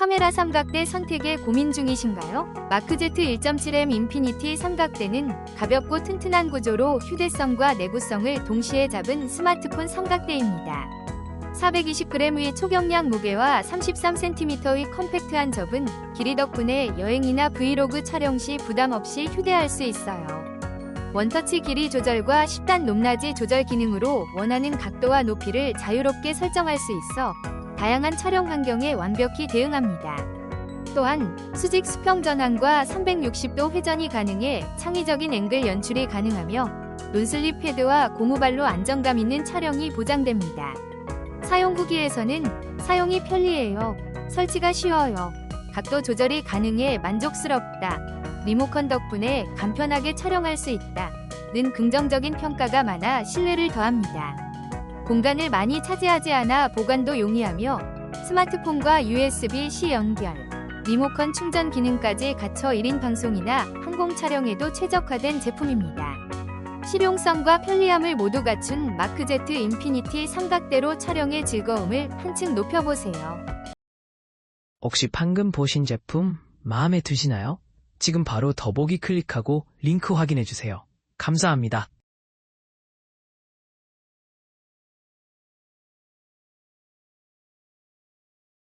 카메라 삼각대 선택에 고민 중이신가요? 마크Z 1.7M 인피니티 삼각대는 가볍고 튼튼한 구조로 휴대성과 내구성을 동시에 잡은 스마트폰 삼각대입니다. 420g의 초경량 무게와 33cm의 컴팩트한 접은 길이 덕분에 여행이나 브이로그 촬영 시 부담 없이 휴대할 수 있어요. 원터치 길이 조절과 10단 높낮이 조절 기능으로 원하는 각도와 높이를 자유롭게 설정할 수 있어 다양한 촬영 환경에 완벽히 대응합니다. 또한 수직 수평 전환과 360도 회전이 가능해 창의적인 앵글 연출이 가능하며 논슬립 패드와 고무발로 안정감 있는 촬영이 보장됩니다. 사용 후기에서는 사용이 편리해요. 설치가 쉬워요. 각도 조절이 가능해 만족스럽다. 리모컨 덕분에 간편하게 촬영할 수 있다. 는 긍정적인 평가가 많아 신뢰를 더합니다. 공간을 많이 차지하지 않아 보관도 용이하며 스마트폰과 USB-C 연결, 리모컨 충전 기능까지 갖춰 1인 방송이나 항공 촬영에도 최적화된 제품입니다. 실용성과 편리함을 모두 갖춘 마크Z 인피니티 삼각대로 촬영의 즐거움을 한층 높여보세요. 혹시 방금 보신 제품 마음에 드시나요? 지금 바로 더보기 클릭하고 링크 확인해 주세요. 감사합니다.